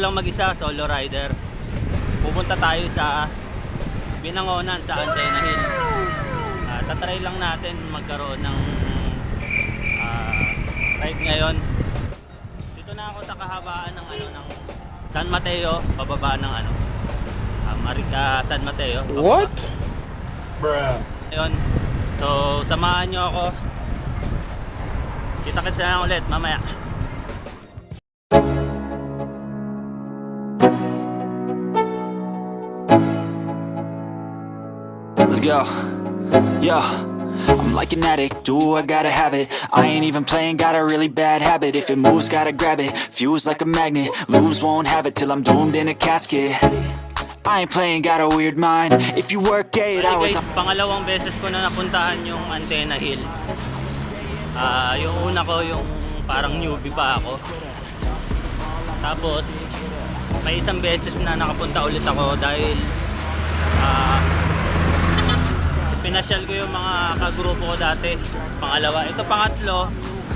Ako lang mag-isa, solo rider. Pupunta tayo sa Binangonan sa Antenna Hill. Ah, tatry lang natin magkaroon ng ah, ride ngayon. Dito na ako sa kahabaan ng ano ng San Mateo, pababa ng ano. ah, Marica San Mateo. pababa. What? Bruh. Ayun. So, samahan nyo ako. Kita-kits na ulit mamaya. Let's go. Yeah. I'm like an addict, do I gotta have it? I ain't even playing, got a really bad habit. If it moves, gotta grab it, fuse like a magnet. Lose, won't have it till I'm doomed in a casket. I ain't playing, got a weird mind. If you work eight Hey hours guys, pangalawang beses ko na napuntahan yung Antenna Hill. Ah, yung una ko yung parang newbie pa ako. Tapos may isang beses na nakapunta ulit ako dahil ah pinasyal ko yung mga kagrupo ko dati. Pangalawa. Ito pangatlo,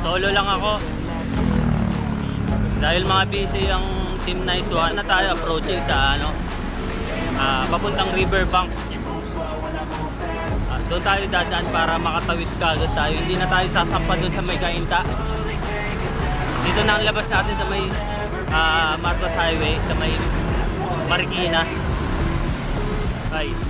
solo lang ako. Dahil mga busy ang Team Nice One na tayo approaching sa ano, ah, papuntang Riverbank. Ah, doon tayo dadaan para makatawid ka agad tayo. Hindi na tayo sasampa doon sa may kainta. Dito na ang labas natin sa may ah, Marcos Highway, sa may Marikina. Bye.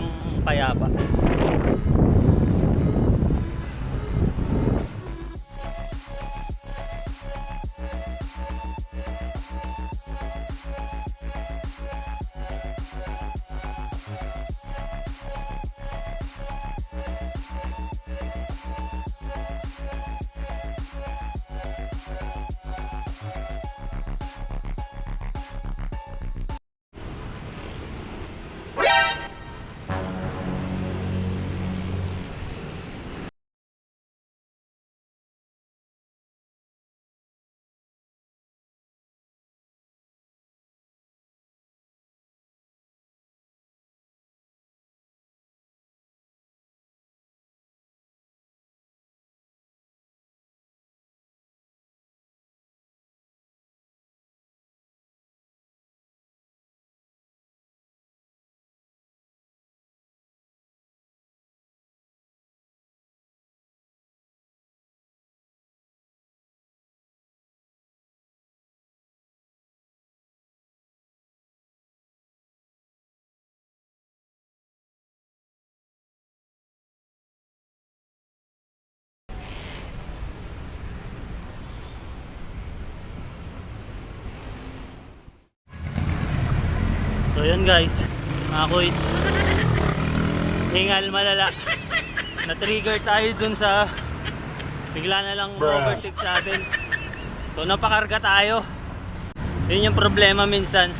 Parang payapa. So yun guys, mga kuys. Hingal malala. Na-trigger tayo dun sa bigla na lang Bruh. overtake sa atin. So napakarga tayo. Yun yung problema minsan.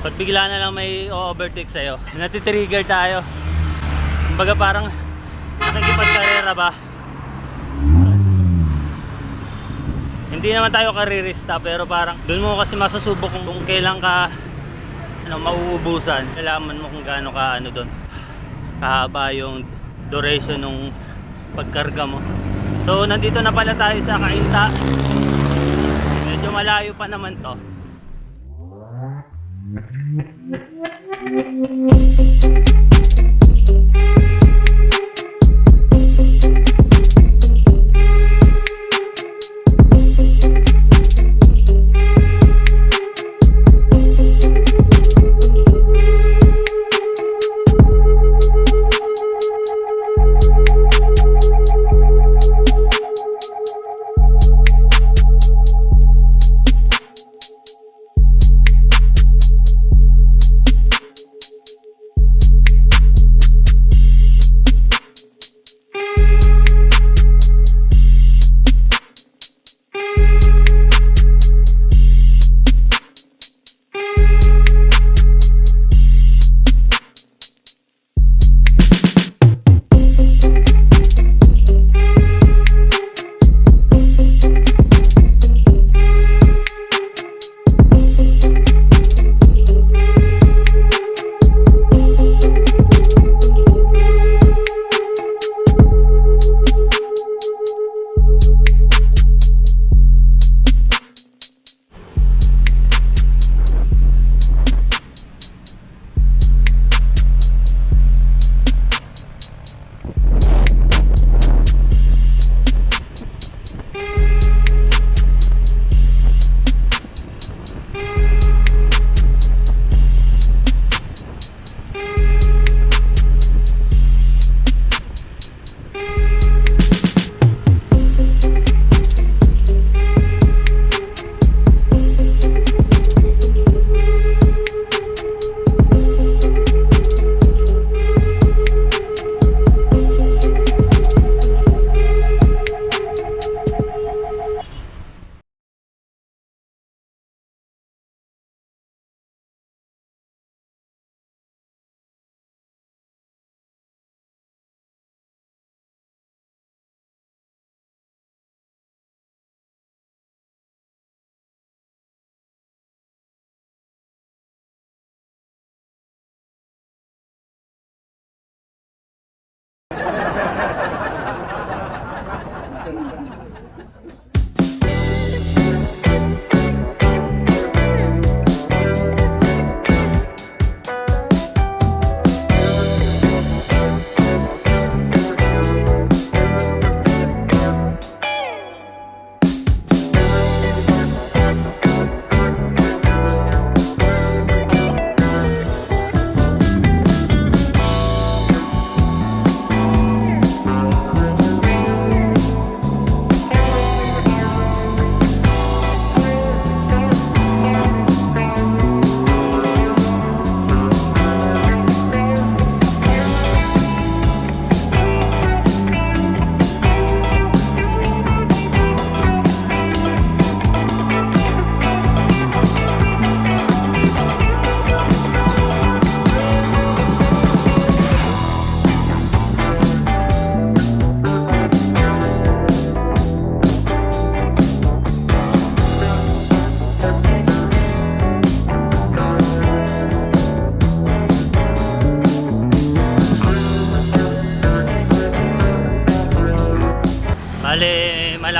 Pag bigla na lang may overtake sa'yo, natitrigger tayo. Kumbaga parang nakikipagkarera ba? Hindi naman tayo karirista pero parang doon mo kasi masusubok kung, kung kailan ka ano, mauubusan. Kailangan mo kung gaano ka ano doon. Kahaba yung duration ng pagkarga mo. So nandito na pala tayo sa Kainta. Medyo malayo pa naman to. Bale,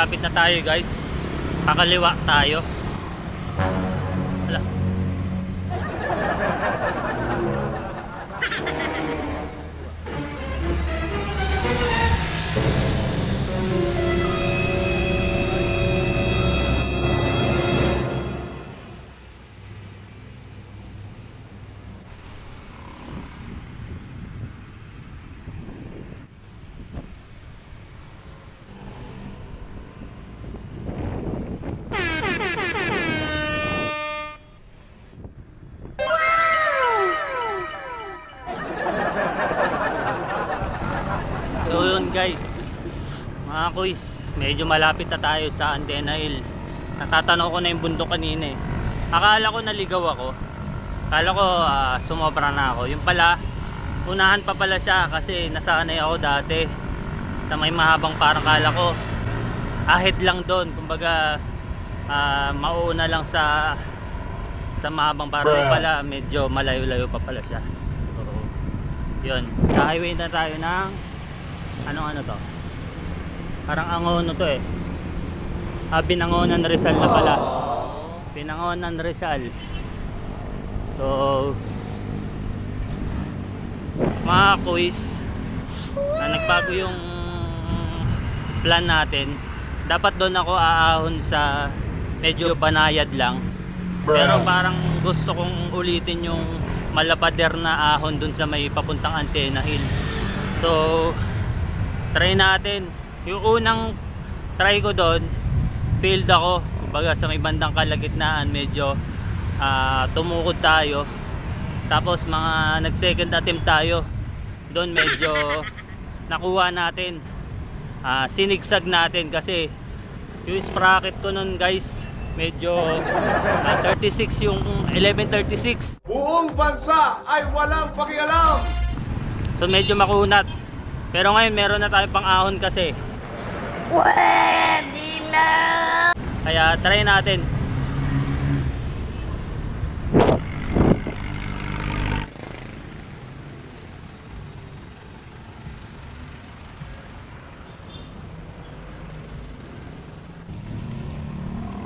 malapit na tayo guys. Kakaliwa tayo. So yun guys. Mga kuys Medyo malapit na tayo sa Antena Hill. Natatanaw ko na yung bundok kanina eh. Akala ko naligaw ako. Akala ko ah, sumobra na ako. Yung pala Unahan pa pala siya kasi nasanay ako dati Sa may mahabang parang kala ko. Ahid lang doon. Kumbaga ah, Mauna lang sa Sa mahabang parang pala Medyo malayo-layo pa pala siya. Yun. Sa highway na tayo ng Anong ano to? Parang angono to eh. Ah, Binangonan Rizal na pala. Binangonan Rizal. So, mga quiz na nagbago yung plan natin dapat doon ako aahon sa medyo banayad lang pero parang gusto kong ulitin yung malapader na ahon dun sa may papuntang Antena Hill so try natin. Yung unang try ko doon failed ako. Kumbaga sa may bandang kalagitnaan medyo ah, tumukod tayo. Tapos mga nag second attempt tayo. Doon medyo nakuha natin. Ah, sinigsag natin kasi yung sprocket ko nun guys medyo ah, 36 yung 1136 Buong bansa ay walang pakialam. so medyo makunat pero ngayon meron na tayong pang ahon kasi. Pwede na! kaya try natin.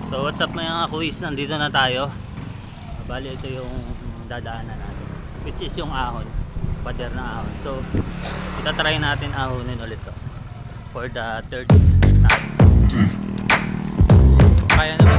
So what's up mga quiz, nandito na tayo. Bali ito yung dadaanan natin Which is yung ahon Pader na ahon. So itatry natin ahonin ulit to For the third time. Kaya naman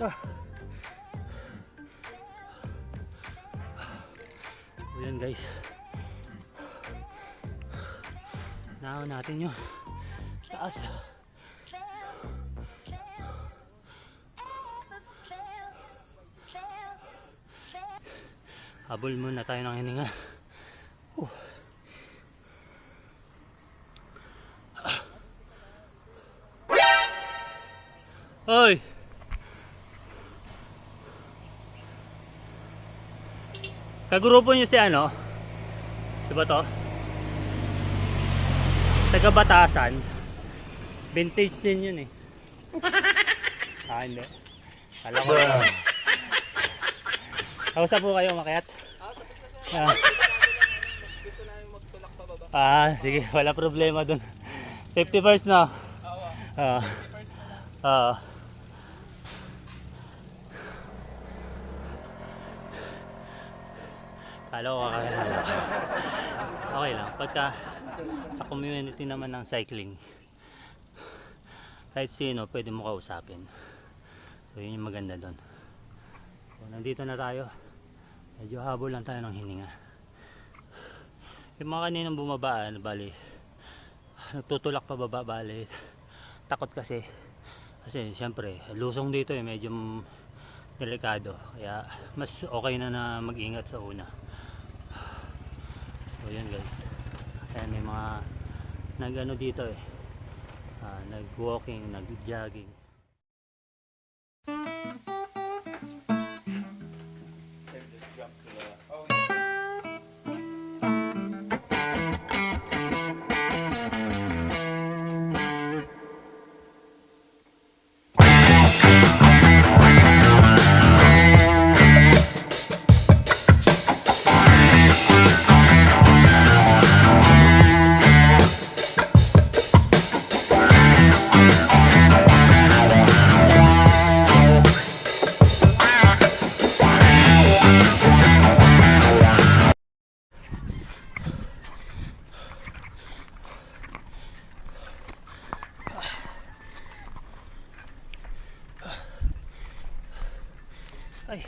So yun guys. Naaw natin yung taas. Habol muna tayo ng hininga. Kagrupo nyo si ano? Di ba to? Taga Batasan. Vintage din yun eh. ah, hindi. Kala ko. Bruh. Kamusta po kayo, makayat? Ah. Ah, sige, wala problema dun. Safety first no? Oo. Oo. Kakakala ko. Okay lang. Pagka sa community naman ng cycling, kahit sino pwede mo kausapin. So yun yung maganda doon. So nandito na tayo. Medyo habol lang tayo ng hininga. Yung mga kaninang bumaba, ano, bali, nagtutulak pa baba, bali, takot kasi. Kasi syempre, lusong dito eh, medyo delikado. Kaya mas okay na na mag-ingat sa una. Kaya may mga nag-ano dito eh. ah, nag-walking, nag-jogging. Ay.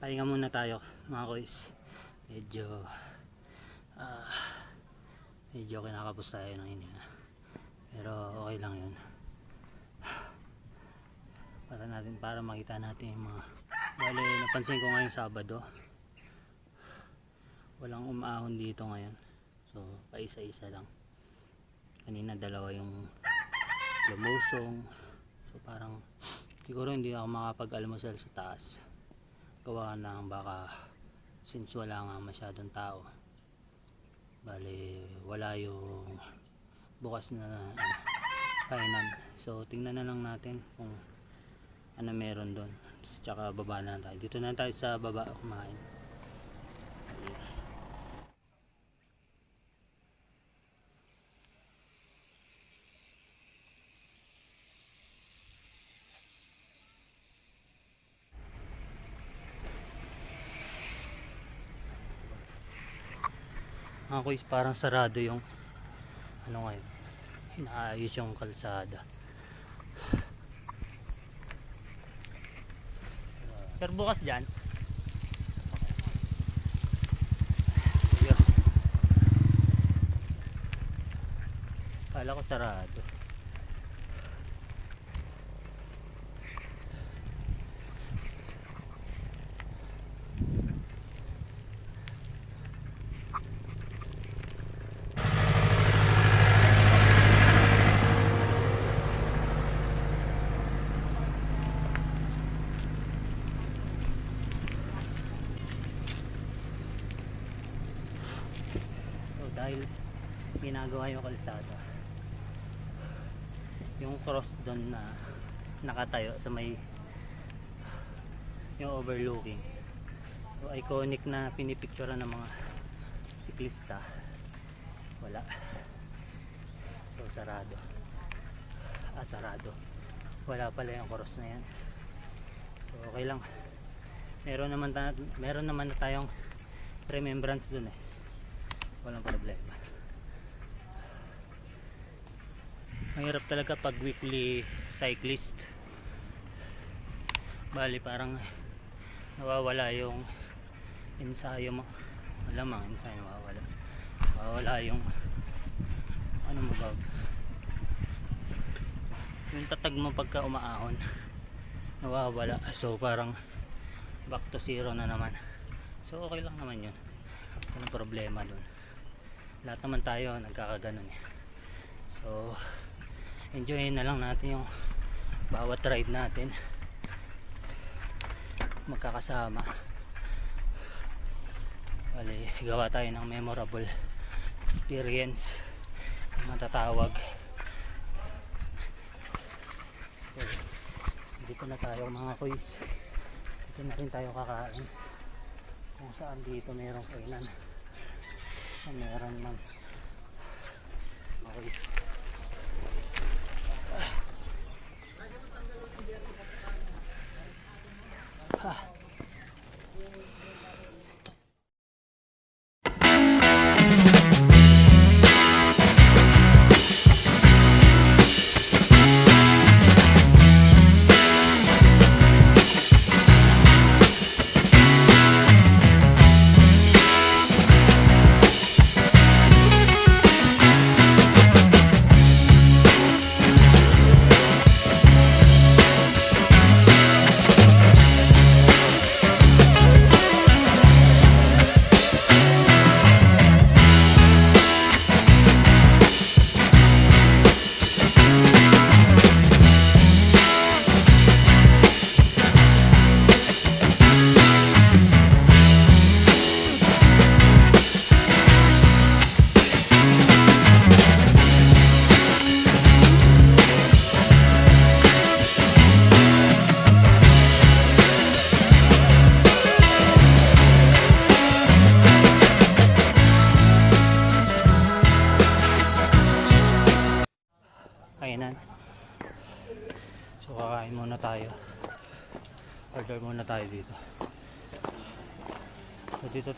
Pahinga muna tayo mga kois. Medyo ah medyo kinakapos tayo ng hininga. Pero okay lang yun. Para natin para makita natin yung mga Bale, napansin ko ngayong Sabado. Walang umahon dito ngayon. So, paisa-isa lang. Kanina dalawa yung lumusong. So, parang siguro hindi ako makapag-almusal sa taas. Gawa ng baka since wala nga masyadong tao. Bale, wala yung bukas na ano, kainan. So tingnan na lang natin kung ano meron doon. Tsaka baba na tayo. Dito na tayo sa baba kumain. Mga kuis parang sarado yung ano ngayon inaayos yung kalsada sir bukas dyan. Kala ko sarado So dahil ginagawa yung kalsada. Yung cross doon na nakatayo sa may yung overlooking. So iconic na pinipicture ng mga siklista. Wala. So sarado. Ah sarado. Wala pala yung cross na yan. So okay lang. Meron naman, ta- meron naman na tayong remembrance dun eh. Walang problema mahirap talaga pag weekly cyclist. Bali parang nawawala yung ensayo mo. Malamang ensayo mawawala mawawala yung ano mo ba? Yung tatag mo pagka umaahon nawawala. So parang back to zero na naman. So okay lang naman yun. Walang problema dun. Lahat naman tayo nagkakaganon eh. so enjoyin na lang natin yung bawat ride natin. Magkakasama. Bali gawa tayo ng memorable experience matatawag. So, dito na tayo mga kuys dito na rin tayo kakain. Kung saan dito mayroong kainan. Meron man. Mga kuys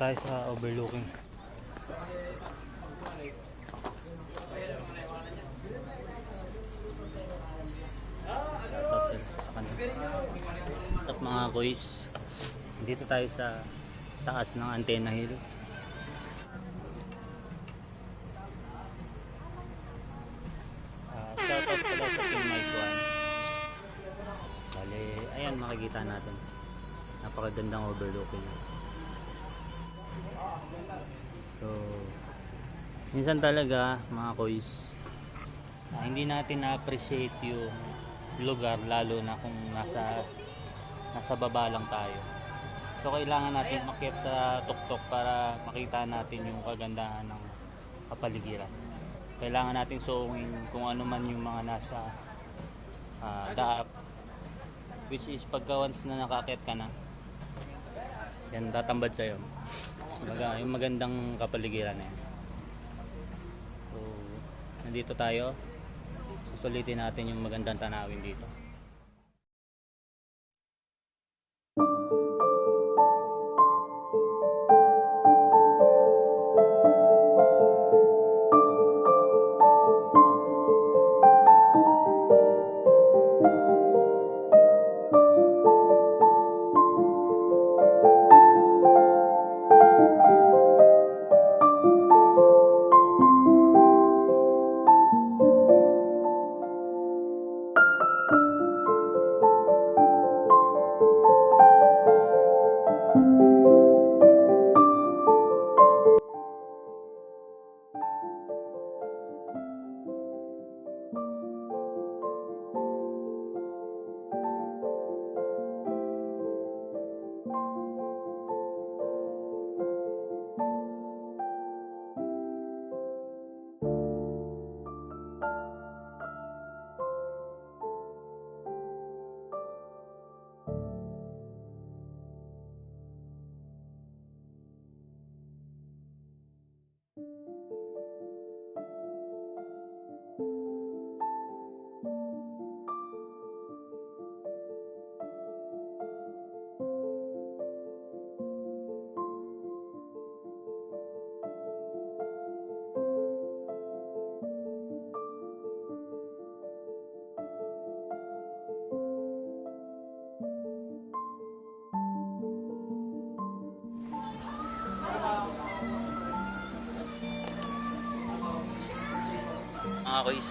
tayo sa overlooking. Up mga boys? Dito tayo sa taas ng Antenna Hill. Ah, shoutout pala sa Team Mike One. Bale, ayan makikita natin. Napakagandang overlooking. So, minsan talaga mga koys, ah, hindi natin na-appreciate yung lugar lalo na kung nasa nasa baba lang tayo. So kailangan natin makiap sa tuktok para makita natin yung kagandahan ng kapaligiran. Kailangan natin suungin kung ano man yung mga nasa ah, daap which is pagka once na nakakit ka na yan tatambad sa'yo Kumbaga, yung magandang kapaligiran na yan. So nandito tayo. Susulitin natin yung magandang tanawin dito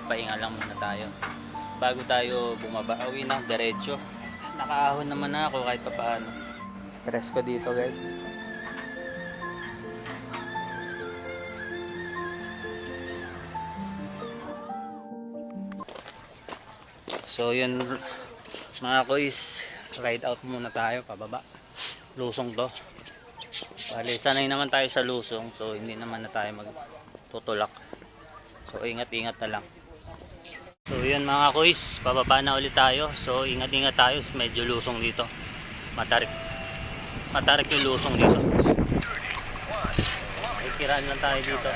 mga kuis pahinga lang muna tayo. Bago tayo bumaba uwi na diretso. Nakaahon naman na ako kahit pa paano rest ko dito guys. So yun mga kuis ride out muna tayo pababa. Lusong to. Bali sanay naman tayo sa lusong so hindi naman na tayo magtutulak. So ingat-ingat na lang. So yun mga kuis, pababa na ulit tayo. So ingat-ingat tayo, medyo lusong dito. Matarik. Matarik yung lusong dito. Ikiraan lang tayo dito.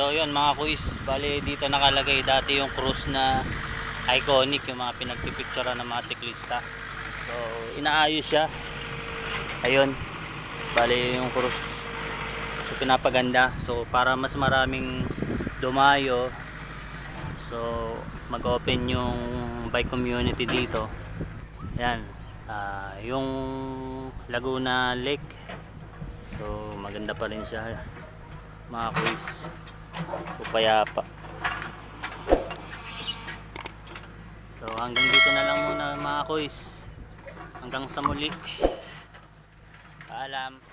So yun mga kuis, bali dito nakalagay dati yung cruise na iconic yung mga pinagpipicturean ng mga siklista. So inaayos siya. Ayun. Bali yung cruise. So pinapaganda. So para mas maraming dumayo. So mag-open yung bike community dito. Yan. Ah, yung Laguna Lake. So maganda pa rin siya mga kuis upayapa so hanggang dito na lang muna mga kuis hanggang sa muli. Paalam